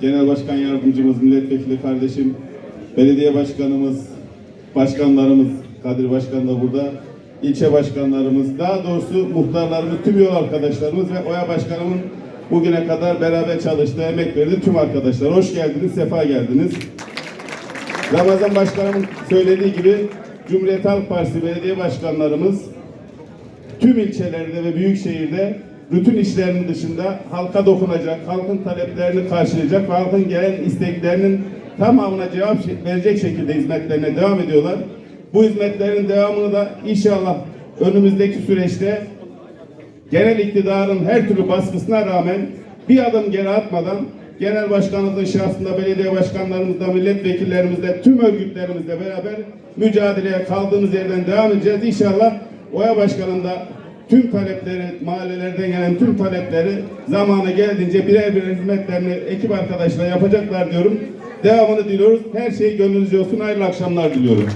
Genel Başkan Yardımcımız, milletvekili kardeşim, belediye başkanımız, başkanlarımız, Kadir Başkan da burada, ilçe başkanlarımız, daha doğrusu muhtarlarımız, tüm yol arkadaşlarımız ve Oya Başkanımın bugüne kadar beraber çalıştığı, emek verdiği tüm arkadaşlar. Hoş geldiniz, sefa geldiniz. Ramazan Başkanımın söylediği gibi Cumhuriyet Halk Partisi belediye başkanlarımız tüm ilçelerde ve büyük şehirde bütün işlerinin dışında halka dokunacak, halkın taleplerini karşılayacak ve halkın gelen isteklerinin tamamına cevap verecek şekilde hizmetlerine devam ediyorlar. Bu hizmetlerin devamını da inşallah önümüzdeki süreçte genel iktidarın her türlü baskısına rağmen bir adım geri atmadan genel başkanımızın şahsında belediye başkanlarımızla, milletvekillerimizle, tüm örgütlerimizle beraber mücadeleye kaldığımız yerden devam edeceğiz. İnşallah Oya Başkanım da tüm talepleri, mahallelerden gelen tüm talepleri zamanı geldiğince birer birer hizmetlerini ekip arkadaşlar yapacaklar diyorum. Devamını diliyoruz. Her şey gönlünüzce olsun. Hayırlı akşamlar diliyorum.